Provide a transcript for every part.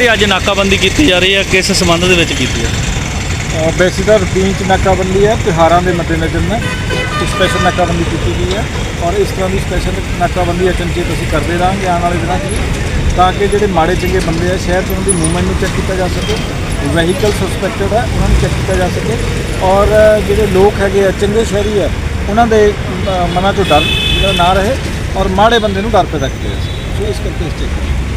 ਜਿਹੜੀ ਅੱਜ ਨਾਕਾਬੰਦੀ ਕੀਤੀ ਜਾ ਰਹੀ ਹੈ, ਕਿਸ ਸੰਬੰਧ ਦੇ ਵਿੱਚ ਕੀਤੀ ਹੈ? ਬੇਸਿਕ ਦਾ ਰੂਟੀਨ ਚ ਨਾਕਾਬੰਦੀ ਹੈ, ਤਿਉਹਾਰਾਂ ਦੇ ਮੱਦੇਨਜ਼ਰ ਨਾ ਸਪੈਸ਼ਲ ਨਾਕਾਬੰਦੀ ਕੀਤੀ ਗਈ ਹੈ ਔਰ ਇਸ ਤਰ੍ਹਾਂ ਦੀ ਸਪੈਸ਼ਲ ਨਾਕਾਬੰਦੀ ਅਚਨਚੇਤ ਅਸੀਂ ਕਰਦੇ ਰਹਾਂਗੇ ਆਉਣ ਵਾਲੇ ਦਿਨਾਂ 'ਚ ਤਾਂ ਕਿ ਜਿਹੜੇ ਮਾੜੇ ਚੰਗੇ ਬੰਦੇ ਆ, ਸ਼ਹਿਰ 'ਚ ਉਹਨਾਂ ਦੀ ਮੂਵਮੈਂਟ ਨੂੰ ਚੈੱਕ ਕੀਤਾ ਜਾ ਸਕੇ ਵਹੀਕਲ ਸਸਪੈਕਟਡ ਹੈ ਉਹਨਾਂ ਨੂੰ ਚੈੱਕ ਕੀਤਾ ਜਾ ਸਕੇ ਔਰ ਜਿਹੜੇ ਲੋਕ ਹੈਗੇ ਆ, ਚੰਗੇ ਸ਼ਹਿਰੀ ਆ, ਉਹਨਾਂ ਦੇ ਮਨਾਂ 'ਚੋਂ ਡਰ ਜਿਹੜਾ ਨਾ ਰਹੇ ਔਰ ਮਾੜੇ ਬੰਦੇ ਨੂੰ ਡਰ ਪੈਦਾ ਕੀਤਾ ਜਾ ਸਕੇ। ਸੋ ਇਸ ਕਰਕੇ ਇਸ ਚੈੱਕ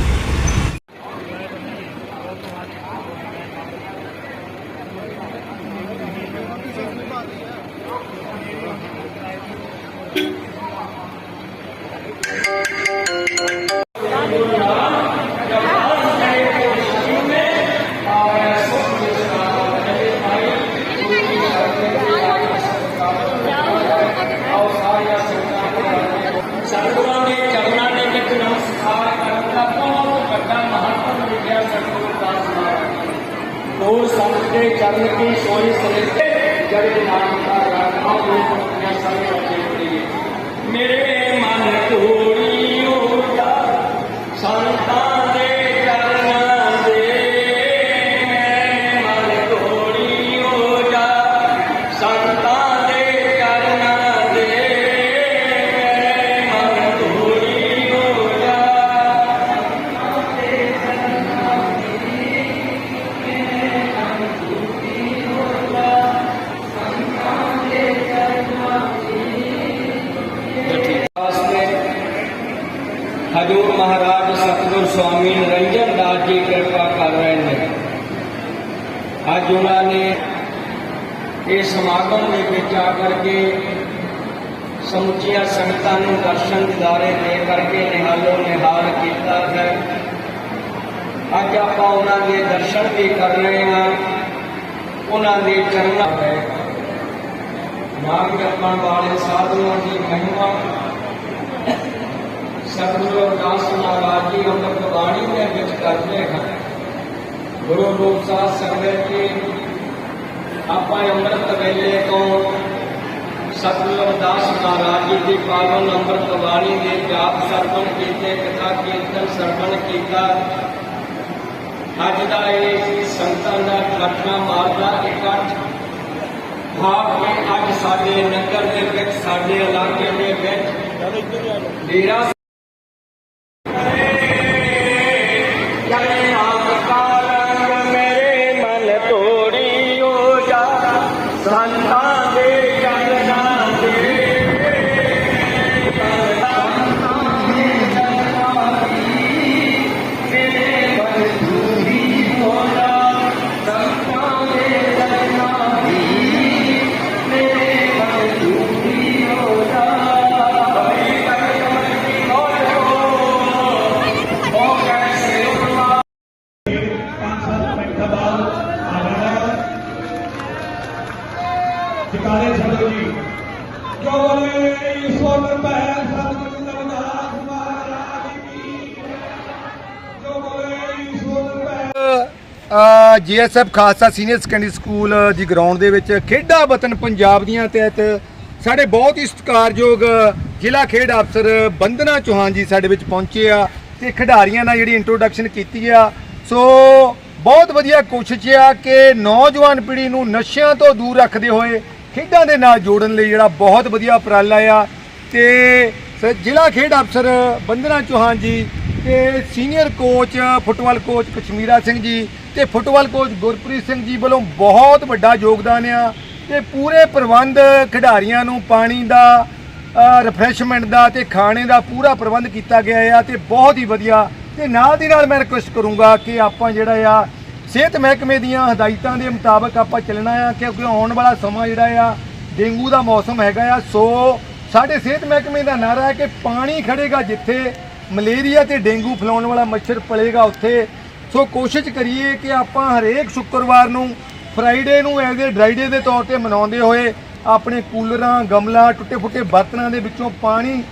ਮਹਾਰਾਜ ਹੋਰ ਸੰਤ ਦੇ ਚਰਨ ਕੀ ਸੋਈ ਸਰਿਸ਼ਤੇ ਜਗ ਨਾਮ ਦਾ ਰਾਖਾ ਹੋਏ ਹਜੂਰ ਮਹਾਰਾਜ ਸਤਿਗੁਰ ਸਵਾਮੀ ਨਿਰੰਜਨ ਦਾਸ ਜੀ ਕਿਰਪਾ ਕਰ ਰਹੇ ਨੇ ਅੱਜ ਉਹਨਾਂ ਨੇ ਇਹ ਸਮਾਗਮ ਦੇ ਵਿੱਚ ਆ ਕਰਕੇ ਸਮੁੱਚੀਆਂ ਸੰਗਤਾਂ ਨੂੰ ਦਰਸ਼ਨ ਦਿਦਾਰੇ ਦੇ ਕਰਕੇ ਨਿਹਾਲੋ ਨਿਹਾਲ ਕੀਤਾ ਹੈ ਅੱਜ ਆਪਾਂ ਉਹਨਾਂ ਦੇ ਦਰਸ਼ਨ ਵੀ ਕਰ ਰਹੇ ਹਾਂ ਉਹਨਾਂ ਦੇ ਚਰਨਾਂ ਹੈ ਨਾਮ ਜਪਣ ਵਾਲੇ ਸਾਧੂਆਂ ਦੀ ਮਹਿਮਾ ਸਤਿਗੁਰੂ ਅਰਦਾਸ ਮਹਾਰਾਜ ਜੀ ਅੰਮ੍ਰਿਤ ਬਾਣੀ ਦੇ ਵਿੱਚ ਕਰਦੇ ਹਨ ਗੁਰੂ ਰੂਪ ਸਾਧ ਸੰਗਤ ਜੀ ਆਪਾਂ ਅੰਮ੍ਰਿਤ ਵੇਲੇ ਤੋਂ ਸਤਿਗੁਰੂ ਅਰਦਾਸ ਮਹਾਰਾਜ ਜੀ ਦੀ ਪਾਵਨ ਅੰਮ੍ਰਿਤ ਬਾਣੀ ਦੇ ਜਾਪ ਸਰਵਣ ਕੀਤੇ ਕਥਾ ਕੀਰਤਨ ਸਰਵਣ ਕੀਤਾ ਅੱਜ ਦਾ ਇਹ ਸੰਤਾਂ ਦਾ ਘਟਨਾ ਮਾਰਦਾ ਇਕੱਠ ਭਾਵ ਕਿ ਅੱਜ ਸਾਡੇ ਨਗਰ ਦੇ ਵਿੱਚ ਸਾਡੇ ਇਲਾਕੇ ਦੇ ਜਕਾਰੇ ਛੱਡੋ ਜੀ। ਜੋ ਬੋਲੇ? ਈਸ਼ਵਰ ਭੈ ਸਤਿਗੁਰੂ ਰਵਿਦਾਸ ਮਹਾਰਾਜ ਕੀ ਜੋ ਬੋਲੇ? ਈਸ਼ਵਰ ਭੈ GSF Khalsa senior secondary school ਦੀ ਗਰਾਊਂਡ ਦੇ ਵਿੱਚ ਖੇਡਾਂ ਵਤਨ ਪੰਜਾਬ ਦੀਆਂ ਤਹਿਤ ਸਾਡੇ ਬਹੁਤ ਹੀ ਸਤਿਕਾਰਯੋਗ ਜ਼ਿਲ੍ਹਾ ਖੇਡ ਅਫਸਰ ਬੰਦਨਾ ਚੌਹਾਨ ਜੀ ਸਾਡੇ ਵਿੱਚ ਪਹੁੰਚੇ ਆ ਤੇ ਖਿਡਾਰੀਆਂ ਨਾਲ ਜਿਹੜੀ ਇੰਟਰੋਡਕਸ਼ਨ ਕੀਤੀ ਆ। ਸੋ ਬਹੁਤ ਵਧੀਆ ਕੋਸ਼ਿਸ਼ ਆ ਕਿ ਨੌਜਵਾਨ ਪੀੜ੍ਹੀ ਨੂੰ ਨਸ਼ਿਆਂ ਤੋਂ ਦੂਰ ਰੱਖਦੇ ਹੋਏ ਖੇਡਾਂ ਦੇ ਨਾਲ ਜੋੜਨ ਲਈ ਜਿਹੜਾ ਬਹੁਤ ਵਧੀਆ ਉਪਰਾਲਾ ਆ ਤੇ ਸ- ਜ਼ਿਲ੍ਹਾ ਖੇਡ ਅਫਸਰ ਬੰਦਨਾ ਚੌਹਾਨ ਜੀ ਤੇ senior coach, football coach Kashmira Singh ji ਤੇ ਫੁੱਟਬਾਲ ਕੋਚ ਗੁਰਪ੍ਰੀਤ ਸਿੰਘ ਜੀ ਵੱਲੋਂ ਬਹੁਤ ਵੱਡਾ ਯੋਗਦਾਨ ਆ ਤੇ ਪੂਰੇ ਪ੍ਰਬੰਧ ਖਿਡਾਰੀਆਂ ਨੂੰ ਪਾਣੀ ਦਾ ਰਿਫਰੈਸ਼ਮੈਂਟ ਦਾ ਤੇ ਖਾਣੇ ਦਾ ਪੂਰਾ ਪ੍ਰਬੰਧ ਕੀਤਾ ਗਿਆ ਆ ਤੇ ਬਹੁਤ ਹੀ ਵਧੀਆ ਤੇ ਨਾਲ ਦੀ ਨਾਲ ਮੈਂ ਰਿਕੁਐਸਟ ਕਰੂੰਗਾ ਕਿ ਆਪਾਂ ਜਿਹੜਾ ਆ ਸਿਹਤ ਮਹਿਕਮੇ ਦੀਆਂ ਹਦਾਇਤਾਂ ਦੇ ਮੁਤਾਬਕ ਆਪਾਂ ਚੱਲਣਾ ਆ, ਕਿਉਂਕਿ ਆਉਣ ਵਾਲਾ ਸਮਾਂ ਜਿਹੜਾ ਆ, ਡੇਂਗੂ ਦਾ ਮੌਸਮ ਹੈਗਾ ਆ। ਸੋ ਸਾਡੇ ਸਿਹਤ ਮਹਿਕਮੇ ਦਾ ਨਾਰਾ ਹੈ ਕਿ ਪਾਣੀ ਖੜੇਗਾ ਜਿੱਥੇ ਮਲੇਰੀਆ ਤੇ ਡੇਂਗੂ ਫੈਲਾਉਣ ਵਾਲਾ ਮੱਛਰ ਪਲੇਗਾ ਉੱਥੇ। ਸੋ ਕੋਸ਼ਿਸ਼ ਕਰੀਏ ਕਿ ਆਪਾਂ ਹਰੇਕ ਸ਼ੁੱਕਰਵਾਰ ਨੂੰ ਫਰਾਈਡੇ ਨੂੰ ਐਜ਼ ਏ ਡਰਾਈ ਡੇ ਦੇ ਤੌਰ ਤੇ ਮਨਾਉਂਦੇ ਹੋਏ ਆਪਣੇ ਕੂਲਰਾਂ, ਗਮਲਾ ਟੁੱਟੇ ਫੁੱਟੇ ਬਰਤਨਾਂ ਦੇ ਵਿੱਚੋਂ ਪਾਣੀ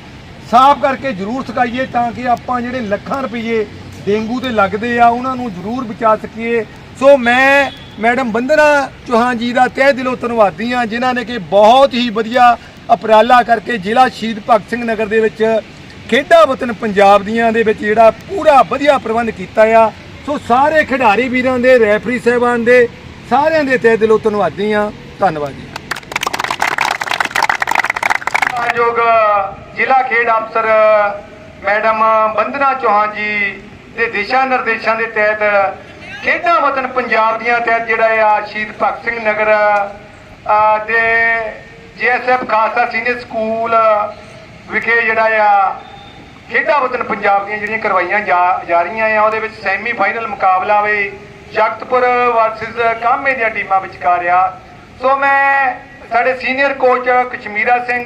ਸਾਫ਼ ਕਰਕੇ ਜ਼ਰੂਰ ਸੁਕਾਈਏ ਤਾਂ ਕਿ ਆਪਾਂ ਜਿਹੜੇ ਲੱਖਾਂ ਰੁਪਏ ਡੇਂਗੂ ਦੇ ਲੱਗਦੇ ਆ, ਉਹਨਾਂ ਨੂੰ ਜ਼ਰੂਰ ਬਚਾ ਸਕੀਏ। ਸੋ ਮੈਂ ਮੈਡਮ ਬੰਦਨਾ ਚੌਹਾਨ ਜੀ ਦਾ ਤਹਿ ਦਿਲੋਂ ਧੰਨਵਾਦੀ ਹਾਂ, ਜਿਨ੍ਹਾਂ ਨੇ ਕਿ ਬਹੁਤ ਹੀ ਵਧੀਆ ਉਪਰਾਲਾ ਕਰਕੇ ਜ਼ਿਲ੍ਹਾ ਸ਼ਹੀਦ ਭਗਤ ਸਿੰਘ ਨਗਰ ਦੇ ਵਿੱਚ ਖੇਡਾਂ ਵਤਨ ਪੰਜਾਬ ਦੀਆਂ ਦੇ ਵਿੱਚ ਜਿਹੜਾ ਪੂਰਾ ਵਧੀਆ ਪ੍ਰਬੰਧ ਕੀਤਾ ਆ। ਸੋ ਸਾਰੇ ਖਿਡਾਰੀ ਵੀਰਾਂ ਦੇ, ਰੈਫਰੀ ਸਾਹਿਬਾਨ ਦੇ, ਸਾਰਿਆਂ ਦੇ ਤਹਿ ਦਿਲੋਂ ਧੰਨਵਾਦੀ ਹਾਂ। ਧੰਨਵਾਦ ਜੀ। ਸਹਿਯੋਗ ਜ਼ਿਲ੍ਹਾ ਖੇਡ ਅਫਸਰ ਮੈਡਮ ਬੰਦਨਾ ਚੌਹਾਨ ਜੀ ਦੇ ਦਿਸ਼ਾ ਨਿਰਦੇਸ਼ਾਂ ਦੇ ਤਹਿਤ ਖੇਡਾਂ ਵਤਨ ਪੰਜਾਬ ਦੀਆਂ ਤਹਿਤ ਜਿਹੜਾ ਆ ਸ਼ਹੀਦ ਭਗਤ ਸਿੰਘ ਨਗਰ ਅ, ਦੇ ਜੀਐਸਐਫ ਖਾਲਸਾ ਸੀਨੀਅਰ ਸਕੂਲ ਵਿਖੇ ਜਿਹੜਾ ਆ ਖੇਡਾਂ ਵਤਨ ਪੰਜਾਬ ਦੀਆਂ ਜਿਹੜੀਆਂ ਕਰਵਾਈਆਂ ਜਾ ਜਾ ਰਹੀਆਂ ਆ ਉਹਦੇ ਵਿੱਚ ਸੈਮੀ ਫਾਈਨਲ ਮੁਕਾਬਲਾ ਵੇ ਜਗਤਪੁਰ ਵਰਸਸ ਕਾਮੇ ਦੀਆਂ ਟੀਮਾਂ ਵਿਚਕਾਰ ਆ। ਸੋ ਮੈਂ ਸਾਡੇ ਸੀਨੀਅਰ ਕੋਚ ਕਸ਼ਮੀਰਾ ਸਿੰਘ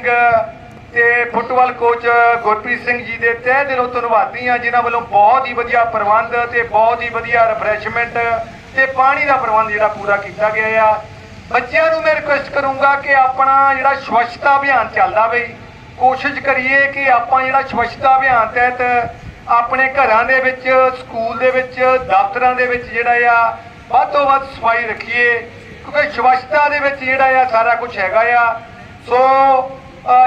ਤੇ ਫੁੱਟਬਾਲ ਕੋਚ ਗੁਰਪ੍ਰੀਤ ਸਿੰਘ ਜੀ ਦੇ ਤਹਿ ਦਿਲੋਂ ਧੰਨਵਾਦੀ ਆ ਜਿਨ੍ਹਾਂ ਵੱਲੋਂ ਬਹੁਤ ਹੀ ਵਧੀਆ ਪ੍ਰਬੰਧ ਤੇ ਬਹੁਤ ਹੀ ਵਧੀਆ ਰਿਫਰੈਸ਼ਮੈਂਟ ਤੇ ਪਾਣੀ ਦਾ ਪ੍ਰਬੰਧ ਜਿਹੜਾ ਪੂਰਾ ਕੀਤਾ ਗਿਆ ਆ। ਬੱਚਿਆਂ ਨੂੰ ਮੈਂ ਰਿਕੁਐਸਟ ਕਰੂੰਗਾ ਕਿ ਆਪਣਾ ਜਿਹੜਾ ਸਵੱਛਤਾ ਅਭਿਆਨ ਚੱਲਦਾ ਬਈ ਕੋਸ਼ਿਸ਼ ਕਰੀਏ ਕਿ ਆਪਾਂ ਜਿਹੜਾ ਸਵੱਛਤਾ ਅਭਿਆਨ ਤਹਿਤ ਆਪਣੇ ਘਰਾਂ ਦੇ ਵਿੱਚ, ਸਕੂਲ ਦੇ ਵਿੱਚ, ਦਫ਼ਤਰਾਂ ਦੇ ਵਿੱਚ ਜਿਹੜਾ ਆ, ਵੱਧ ਤੋਂ ਵੱਧ ਸਫ਼ਾਈ ਰੱਖੀਏ, ਕਿਉਂਕਿ ਸਵੱਛਤਾ ਦੇ ਵਿੱਚ ਜਿਹੜਾ ਆ ਸਾਰਾ ਕੁਝ ਹੈਗਾ ਆ। ਸੋ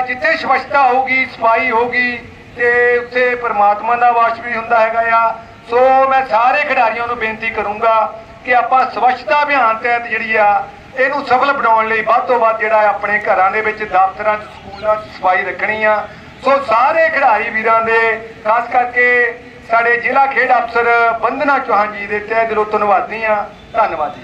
ਜਿੱਥੇ ਸਵੱਛਤਾ ਹੋਊਗੀ, ਸਫ਼ਾਈ ਹੋਊਗੀ, ਤੇ ਉੱਥੇ ਪਰਮਾਤਮਾ ਦਾ ਵਾਸ ਵੀ ਹੁੰਦਾ ਹੈਗਾ ਆ। ਸੋ ਮੈਂ ਸਾਰੇ ਖਿਡਾਰੀਆਂ ਨੂੰ ਬੇਨਤੀ ਕਰੂੰਗਾ ਕਿ ਆਪਾਂ ਸਵੱਛਤਾ ਅਭਿਆਨ ਤਹਿਤ ਜਿਹੜੀ ਆ, ਇਹਨੂੰ ਸਫਲ ਬਣਾਉਣ ਲਈ ਵੱਧ ਤੋਂ ਵੱਧ ਜਿਹੜਾ ਆਪਣੇ ਘਰਾਂ ਦੇ ਵਿੱਚ ਦਫ਼ਤਰਾਂ 'ਚ, ਸਕੂਲਾਂ 'ਚ ਸਫ਼ਾਈ ਰੱਖਣੀ ਆ। ਸੋ ਸਾਰੇ ਖਿਡਾਰੀ ਵੀਰਾਂ ਦੇ, ਖਾਸ ਕਰਕੇ ਸਾਡੇ ਜ਼ਿਲ੍ਹਾ ਖੇਡ ਅਫਸਰ ਬੰਦਨਾ ਚੌਹਾਨ ਜੀ ਦੇ ਤਹਿ ਦਿਲੋਂ ਧੰਨਵਾਦੀ ਆ। ਧੰਨਵਾਦ ਜੀ।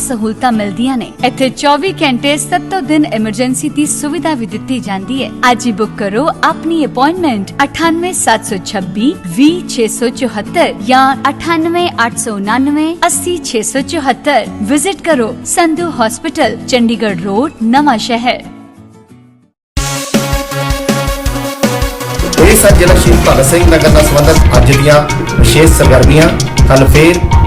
ਸਹੂਲਤਾਂ ਮਿਲਦੀਆਂ ਨੇ ਇੱਥੇ 24 ਘੰਟੇ 7 ਦਿਨ ਐਮਰਜੈਂਸੀ ਦੀ ਸੁਵਿਧਾ ਵੀ ਦਿੱਤੀ ਜਾਂਦੀ ਹੈ ਅੱਜ ਹੀ ਬੁੱਕ ਕਰੋ ਆਪਣੀ ਅਪਾਇੰਟਮੈਂਟ 98726 20674 ਜਾਂ 98899 80674 ਵਿਜ਼ਿਟ ਕਰੋ ਸੰਧੂ ਹਸਪੀਟਲ ਚੰਡੀਗੜ੍ਹ ਰੋਡ ਨਵਾਂ ਸ਼ਹਿਰ ਇਹ ਸਨ ਜ਼ਿਲ੍ਹਾ ਸ਼ਹੀਦ ਭਗਤ ਸਿੰਘ ਨਗਰ ਨਾਲ ਸੰਬੰਧਿਤ ਅੱਜ ਦੀਆਂ ਵਿਸ਼ੇਸ਼ ਸਰਗਰਮੀਆਂ ਕੱਲ ਫੇਰ